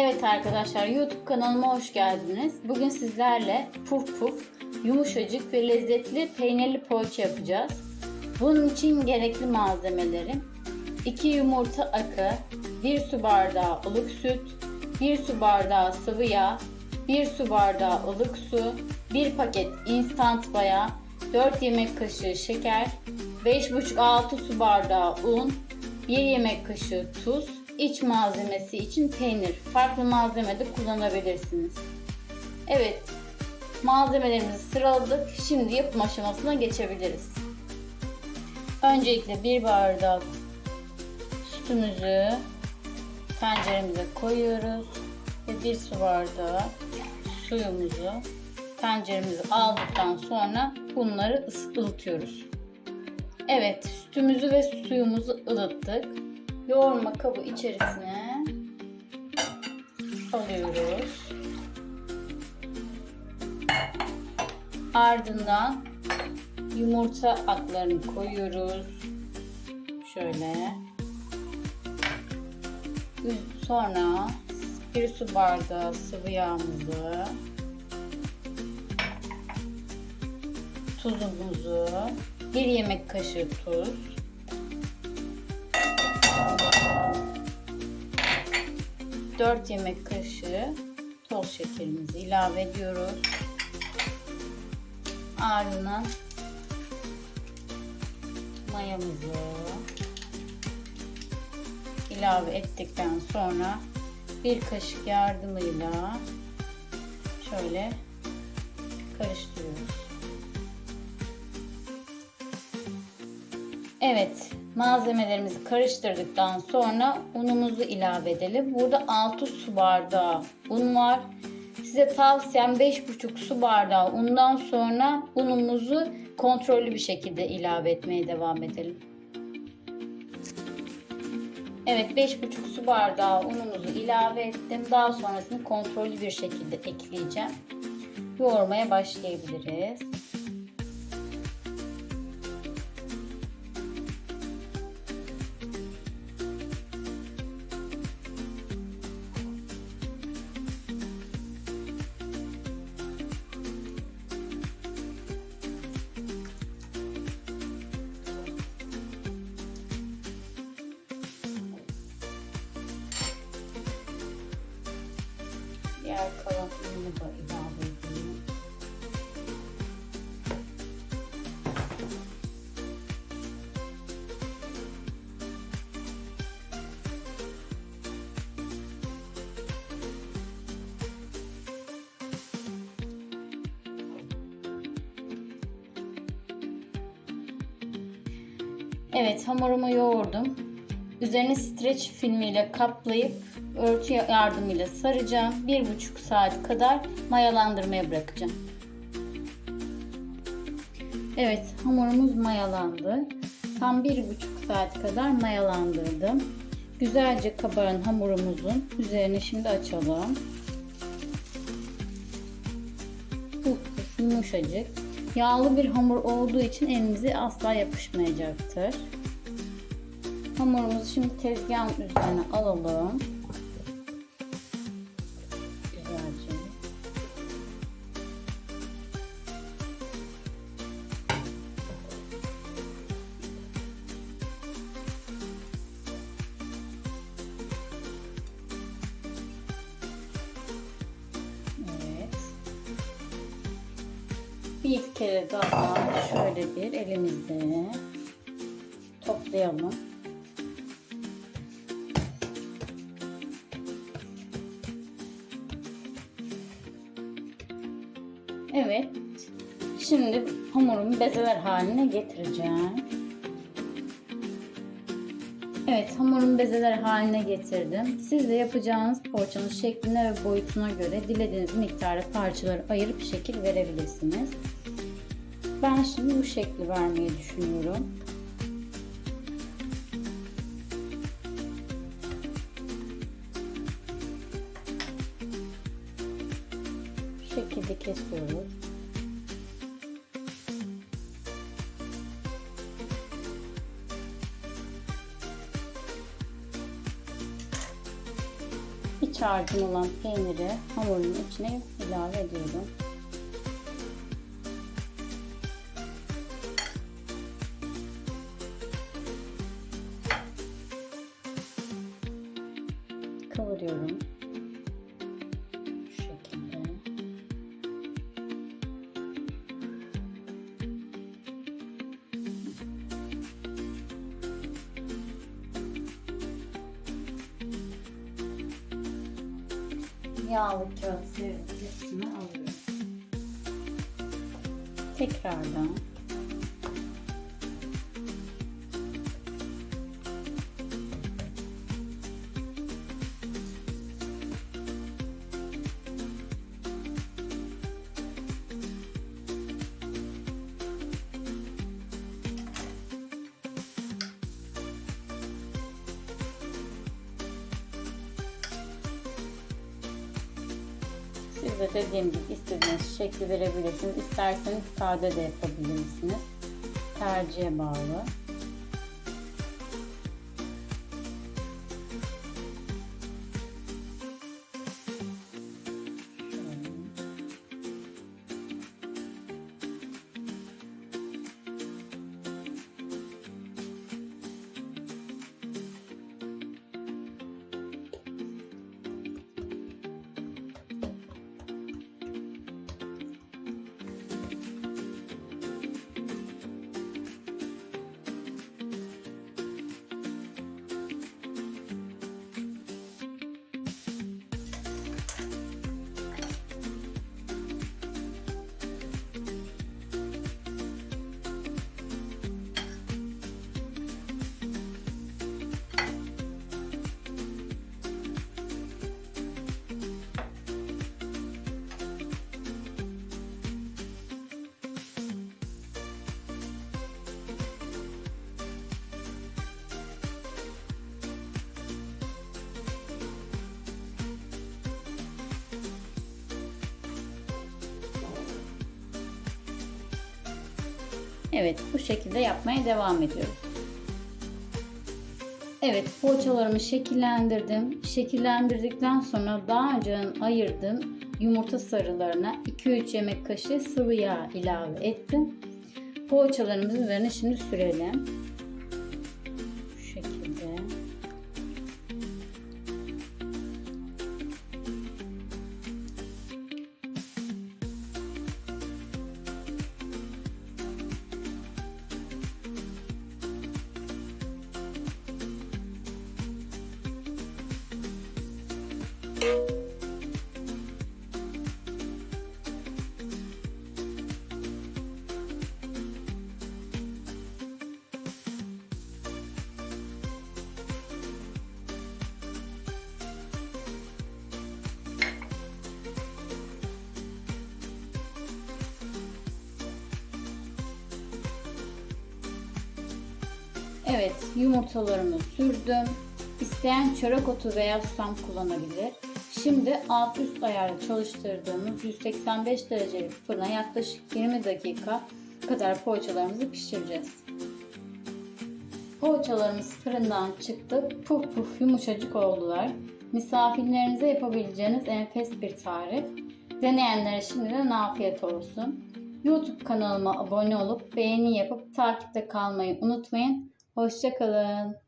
Evet arkadaşlar YouTube kanalıma hoş geldiniz. Bugün sizlerle puf puf, yumuşacık ve lezzetli peynirli poğaça yapacağız. Bunun için gerekli malzemelerim 2 yumurta akı, 1 su bardağı ılık süt, 1 su bardağı sıvı yağ, 1 su bardağı ılık su, 1 paket instant maya, 4 yemek kaşığı şeker, 5,5-6 su bardağı un, 1 yemek kaşığı tuz, iç malzemesi için peynir. Farklı malzeme de kullanabilirsiniz. Evet, malzemelerimizi sıraladık. Şimdi yapım aşamasına geçebiliriz. Öncelikle bir bardak sütümüzü tenceremize koyuyoruz ve bir su bardağı suyumuzu tenceremize aldıktan sonra bunları ısıtıyoruz. Evet, sütümüzü ve suyumuzu ılıttık. Yoğurma kabı içerisine alıyoruz. Ardından yumurta aklarını koyuyoruz. Şöyle. Sonra bir su bardağı sıvı yağımızı, tuzumuzu, bir yemek kaşığı tuz, dört yemek kaşığı toz şekerimizi ilave ediyoruz. Ardından mayamızı ilave ettikten sonra bir kaşık yardımıyla şöyle karıştırıyoruz. Evet, malzemelerimizi karıştırdıktan sonra unumuzu ilave edelim. Burada 6 su bardağı un var. Size tavsiyem 5,5 su bardağı undan sonra unumuzu kontrollü bir şekilde ilave etmeye devam edelim. Evet 5,5 su bardağı unumuzu ilave ettim. Daha sonrasını kontrollü bir şekilde ekleyeceğim. Yoğurmaya başlayabiliriz. Diğer kalan unu da ilave edeyim. Evet hamurumu yoğurdum. Üzerini streç filmiyle kaplayıp örtü yardımıyla saracağım. 1,5 saat kadar mayalandırmaya bırakacağım. Evet hamurumuz mayalandı. Tam 1,5 saat kadar mayalandırdım. Güzelce kabaran hamurumuzun üzerine şimdi açalım. Yumuşacık. Yağlı bir hamur olduğu için elimize asla yapışmayacaktır. Hamurumuzu şimdi tezgahın üzerine alalım. Güzelce. Evet. Bir kere daha şöyle bir elimizde toplayalım. Evet. Şimdi hamurumu bezeler haline getireceğim. Evet hamurumu bezeler haline getirdim. Siz de yapacağınız poğaçanın şekline ve boyutuna göre dilediğiniz miktarda parçaları ayırıp şekil verebilirsiniz. Ben şimdi bu şekli vermeyi düşünüyorum. Şekilde kesiyoruz. iç harcım olan peyniri hamurun içine ilave ediyorum. Yağlı kağıt servis hepsini alıyorum. Tekrardan Siz de dediğim gibi istediğiniz şekli verebilirsiniz. İsterseniz sade de yapabilirsiniz. Tercihe bağlı. Evet bu şekilde yapmaya devam ediyoruz. Evet poğaçalarımı şekillendirdim. Şekillendirdikten sonra daha önce ayırdığım yumurta sarılarına 2-3 yemek kaşığı sıvı yağ ilave ettim. Poğaçalarımızın üzerine şimdi sürelim. Evet, yumurtalarımı sürdüm. İsteyen çörek otu veya susam kullanabilir. Şimdi alt üst ayarla çalıştırdığımız 185 derecelik fırına yaklaşık 20 dakika kadar poğaçalarımızı pişireceğiz. Poğaçalarımız fırından çıktı. Puf puf yumuşacık oldular. Misafirlerinize yapabileceğiniz enfes bir tarif. Deneyenlere şimdiden afiyet olsun. YouTube kanalıma abone olup beğeni yapıp takipte kalmayı unutmayın. Hoşçakalın.